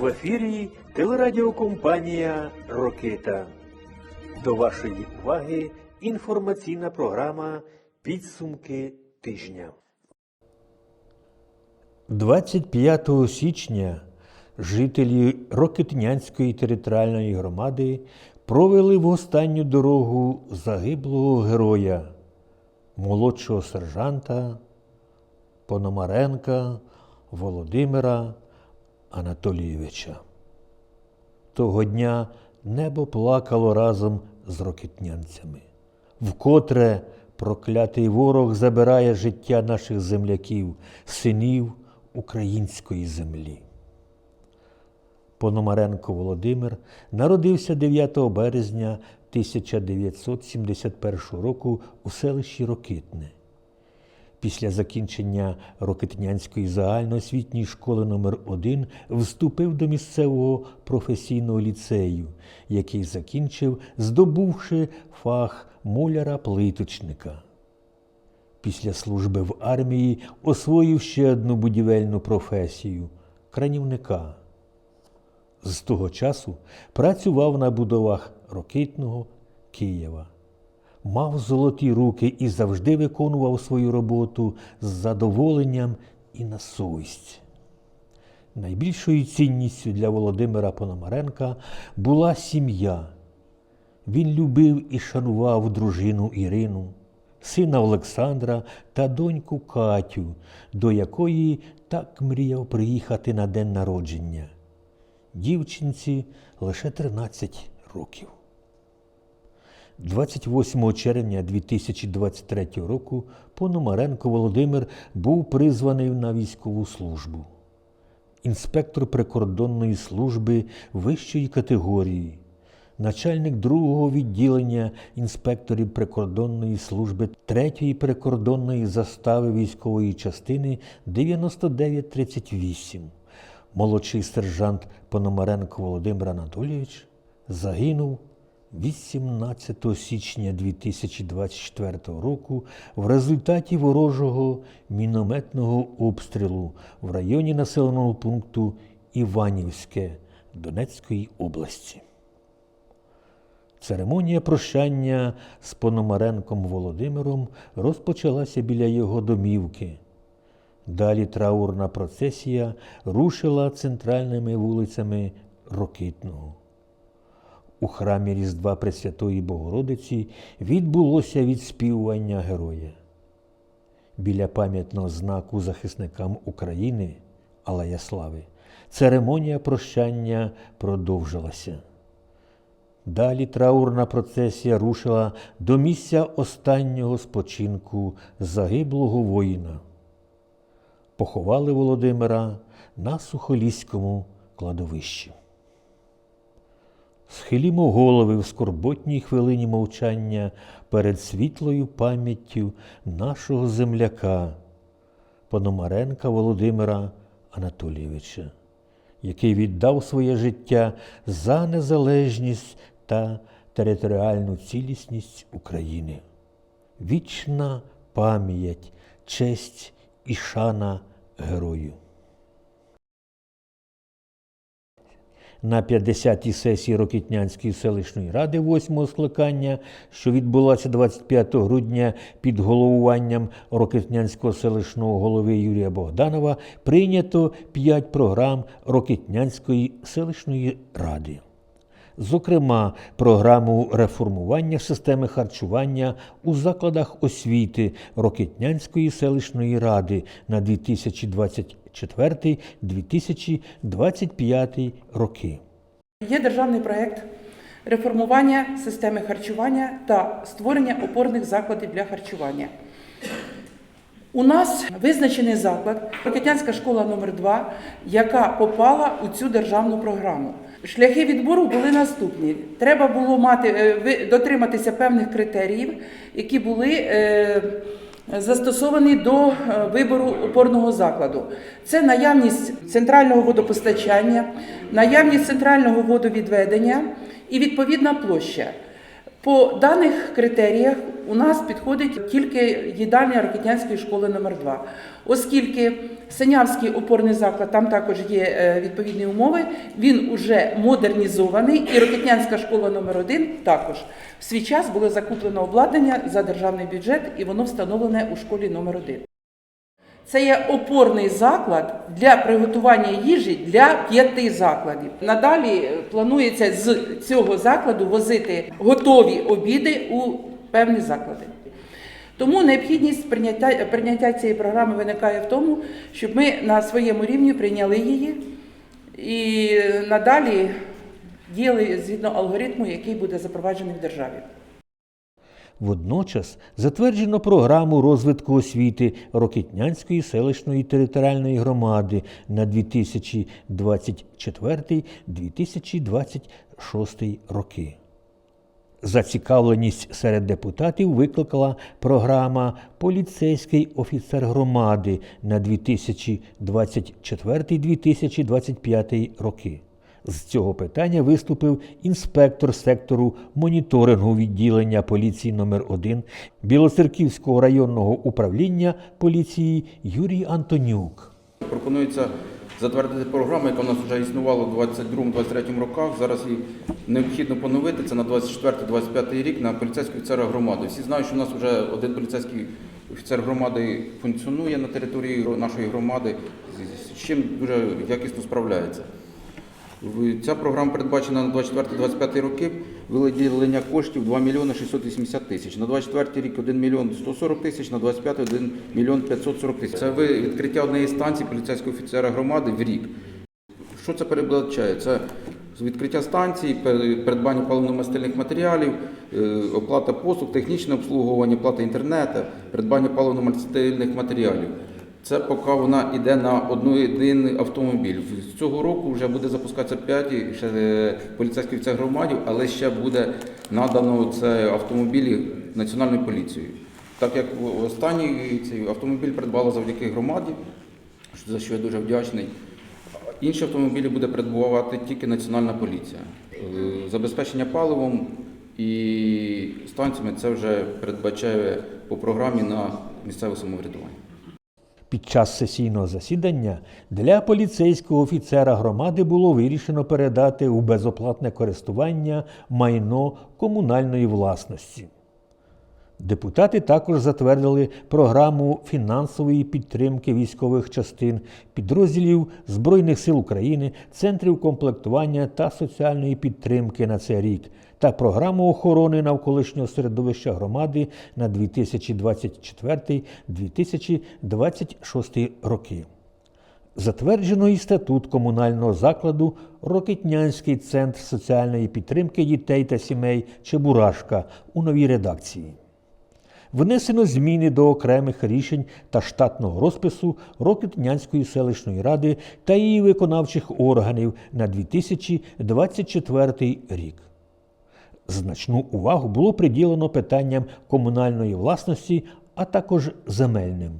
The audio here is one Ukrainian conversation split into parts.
В ефірі телерадіокомпанія Рокита. До вашої уваги інформаційна програма Підсумки тижня. 25 січня жителі Рокитнянської територіальної громади провели в останню дорогу загиблого героя, молодшого сержанта Пономаренка Володимира Анатолійовича. Того дня небо плакало разом з рокетнянцями. Вкотре проклятий ворог забирає життя наших земляків, синів української землі. Пономаренко Володимир народився 9 березня 1971 року у селищі Рокитне. Після закінчення Рокитнянської загальноосвітньої школи номер 1 вступив до місцевого професійного ліцею, який закінчив, здобувши фах муляра-плиточника. Після служби в армії освоїв ще одну будівельну професію кранівника. З того часу працював на будовах Рокитного Києва. Мав золоті руки і завжди виконував свою роботу з задоволенням і на совість. Найбільшою цінністю для Володимира Пономаренка була сім'я. Він любив і шанував дружину Ірину, сина Олександра та доньку Катю, до якої так мріяв приїхати на день народження. Дівчинці лише 13 років. 28 червня 2023 року Пономаренко Володимир був призваний на військову службу. Інспектор прикордонної служби вищої категорії, начальник другого відділення інспекторів прикордонної служби третьої прикордонної застави військової частини 9938. Молодший сержант Пономаренко Володимир Анатолійович загинув 18 січня 2024 року в результаті ворожого мінометного обстрілу в районі населеного пункту Іванівське Донецької області. Церемонія прощання з Пономаренком Володимиром розпочалася біля його домівки. Далі траурна процесія рушила центральними вулицями Рокитного. У храмі Різдва Пресвятої Богородиці відбулося відспівування героя. Біля пам'ятного знаку захисникам України Алея Слави церемонія прощання продовжилася. Далі траурна процесія рушила до місця останнього спочинку загиблого воїна. Поховали Володимира на Сухоліському кладовищі. Схилімо голови в скорботній хвилині мовчання перед світлою пам'яттю нашого земляка, Пономаренка Володимира Анатолійовича, який віддав своє життя за незалежність та територіальну цілісність України. Вічна пам'ять, честь і шана герою. На 50-й сесії Рокітнянської селищної ради 8-го скликання, що відбулася 25 грудня під головуванням Рокітнянського селищного голови Юрія Богданова, прийнято 5 програм Рокітнянської селищної ради. Зокрема, програму реформування системи харчування у закладах освіти Рокитнянської селищної ради на 2024-2025 роки. Є державний проєкт реформування системи харчування та створення опорних закладів для харчування. У нас визначений заклад Рокетянська школа номер 2 яка попала у цю державну програму. Шляхи відбору були наступні: треба було мати е, дотриматися певних критеріїв, які були е, застосовані до е, вибору опорного закладу. Це наявність центрального водопостачання, наявність центрального водовідведення і відповідна площа. По даних критеріях у нас підходить тільки їдальня Рокетнянської школи номер 2 оскільки Синявський опорний заклад, там також є е, відповідні умови, він уже модернізований, і Рокетнянська школа номер 1 також. В свій час було закуплено обладнання за державний бюджет, і воно встановлене у школі номер 1 це є опорний заклад для приготування їжі для п'яти закладів. Надалі е, планується з цього закладу возити готові обіди у певні заклади. Тому необхідність прийняття, прийняття цієї програми виникає в тому, щоб ми на своєму рівні прийняли її і надалі діяли згідно алгоритму, який буде запроваджений в державі. Водночас затверджено програму розвитку освіти Рокітнянської селищної територіальної громади на 2024-2026 роки. Зацікавленість серед депутатів викликала програма Поліцейський офіцер громади на 2024-2025 роки. З цього питання виступив інспектор сектору моніторингу відділення поліції номер 1 Білоцерківського районного управління поліції Юрій Антонюк. Пропонується затвердити програму, яка у нас вже існувала у 22-23 роках. Зараз її необхідно поновити. Це на 24-25 рік на поліцейського офіцера громади. Всі знають, що у нас вже один поліцейський офіцер громади функціонує на території нашої громади, з чим дуже якісно справляється. Ця програма передбачена на 24-25 роки виділення коштів 2 мільйони 680 тисяч. На 24 рік 1 мільйон 140 тисяч, на 25 1 мільйон 540 тисяч. Це відкриття однієї станції поліцейського офіцера громади в рік. Що це передбачає? Це відкриття станції, пер- придбання паливно-мастильних матеріалів, е, оплата послуг, технічне обслуговування, оплата інтернету, придбання паливно-мастильних матеріалів. Це поки вона йде на одну один автомобіль. З цього року вже буде запускатися 5 ще е, поліцейських офіцер громадів, але ще буде надано це автомобілі національною поліцією. Так як останній цей автомобіль придбала завдяки громаді, за що я дуже вдячний. Інші автомобілі буде придбувати тільки Національна поліція. Е, Забезпечення паливом і станціями це вже передбачає по програмі на місцеве самоврядування. Під час сесійного засідання для поліцейського офіцера громади було вирішено передати у безоплатне користування майно комунальної власності. Депутати також затвердили програму фінансової підтримки військових частин, підрозділів Збройних сил України, центрів комплектування та соціальної підтримки на цей рік та програму охорони навколишнього середовища громади на 2024-2026 роки. Затверджено і статут комунального закладу Рокетнянський центр соціальної підтримки дітей та сімей Чебурашка у новій редакції. Внесено зміни до окремих рішень та штатного розпису Рокетнянської селищної ради та її виконавчих органів на 2024 рік. Значну увагу було приділено питанням комунальної власності, а також земельним.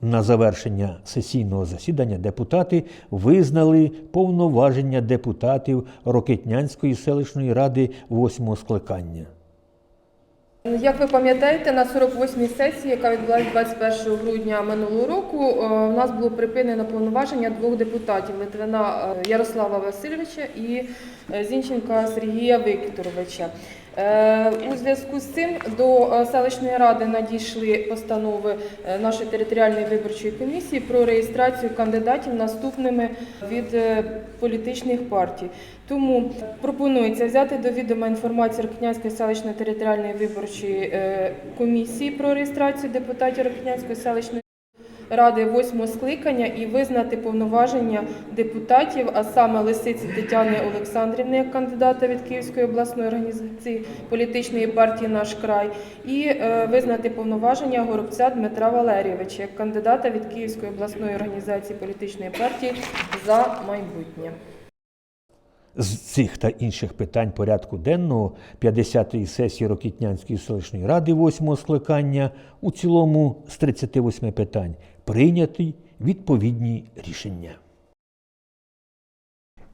На завершення сесійного засідання депутати визнали повноваження депутатів Рокетнянської селищної ради восьмого скликання. Як ви пам'ятаєте, на 48-й сесії, яка відбулася 21 грудня минулого року, е, у нас було припинено повноваження двох депутатів Литвина е, Ярослава Васильовича і е, Зінченка Сергія Вікторовича. Е, У зв'язку з цим до е, селищної ради надійшли постанови е, нашої територіальної виборчої комісії про реєстрацію кандидатів наступними від політичних партій. Тому пропонується взяти до відома інформацію Рокітнянської селищної територіальної виборчої комісії про реєстрацію депутатів Рокітнянської селищної ради восьмого скликання і визнати повноваження депутатів, а саме Лисиці Тетяни Олександрівни як кандидата від Київської обласної організації політичної партії Наш край, і е, визнати повноваження Горобця Дмитра Валерійовича як кандидата від Київської обласної організації політичної партії за майбутнє. З цих та інших питань порядку денного 50-ї сесії Рокітнянської селищної ради 8-го скликання у цілому з 38 питань прийняті відповідні рішення.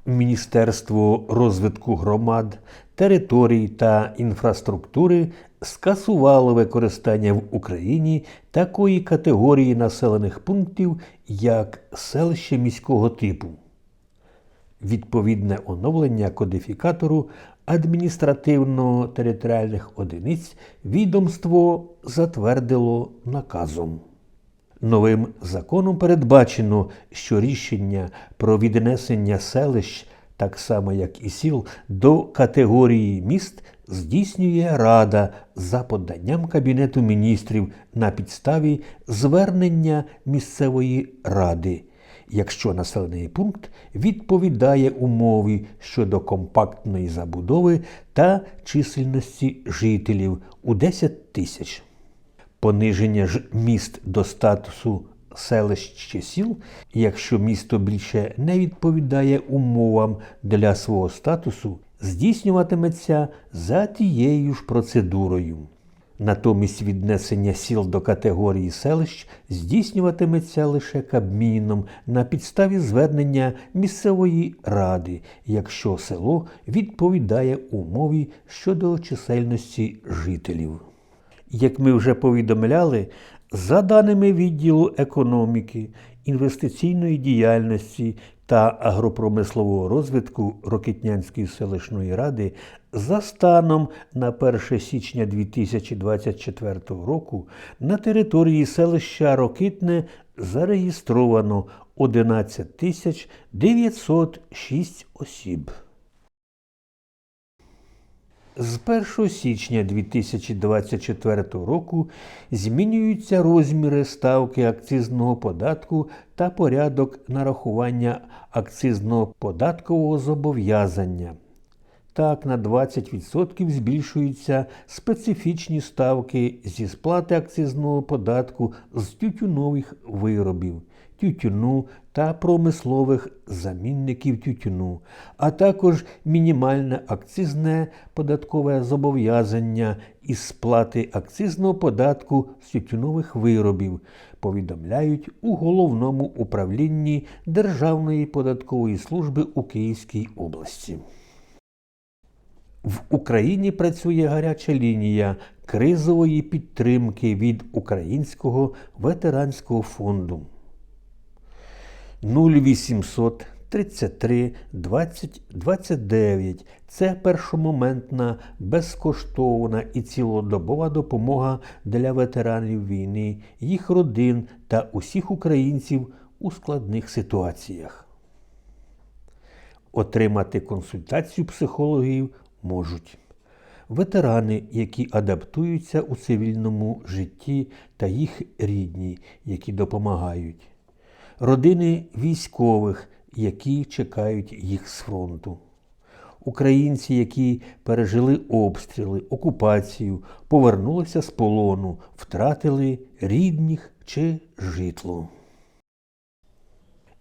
Міністерство розвитку громад, територій та інфраструктури скасувало використання в Україні такої категорії населених пунктів, як селище міського типу. Відповідне оновлення кодифікатору адміністративно-територіальних одиниць відомство затвердило наказом. Новим законом передбачено, що рішення про віднесення селищ, так само як і сіл, до категорії міст здійснює Рада за поданням Кабінету міністрів на підставі звернення місцевої ради, якщо населений пункт відповідає умові щодо компактної забудови та чисельності жителів у 10 тисяч. Пониження ж міст до статусу селищ чи сіл, якщо місто більше не відповідає умовам для свого статусу, здійснюватиметься за тією ж процедурою. Натомість віднесення сіл до категорії селищ здійснюватиметься лише Кабміном на підставі звернення місцевої ради, якщо село відповідає умові щодо чисельності жителів. Як ми вже повідомляли, за даними відділу економіки, інвестиційної діяльності та агропромислового розвитку Рокитнянської селищної ради, за станом на 1 січня 2024 року на території селища Рокитне зареєстровано 11 тисяч 906 осіб. З 1 січня 2024 року змінюються розміри ставки акцизного податку та порядок нарахування акцизного податкового зобов'язання. Так, на 20% збільшуються специфічні ставки зі сплати акцизного податку з тютюнових виробів, тютюну та промислових замінників тютюну, а також мінімальне акцизне податкове зобов'язання із сплати акцизного податку з тютюнових виробів, повідомляють у головному управлінні Державної податкової служби у Київській області. В Україні працює гаряча лінія кризової підтримки від Українського ветеранського фонду 0800 33 20 29. Це першомоментна, безкоштовна і цілодобова допомога для ветеранів війни, їх родин та усіх українців у складних ситуаціях. Отримати консультацію психологів можуть ветерани, які адаптуються у цивільному житті, та їх рідні, які допомагають, родини військових, які чекають їх з фронту, українці, які пережили обстріли, окупацію, повернулися з полону, втратили рідних чи житло.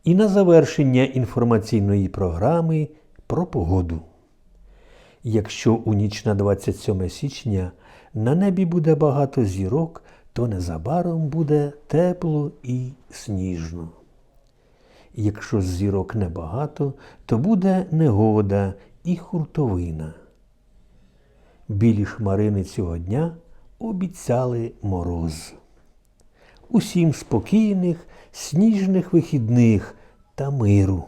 І на завершення інформаційної програми про погоду. Якщо у ніч на 27 січня на небі буде багато зірок, то незабаром буде тепло і сніжно. Якщо зірок небагато, то буде негода і хуртовина. Білі хмарини цього дня обіцяли мороз. Усім спокійних, сніжних вихідних та миру.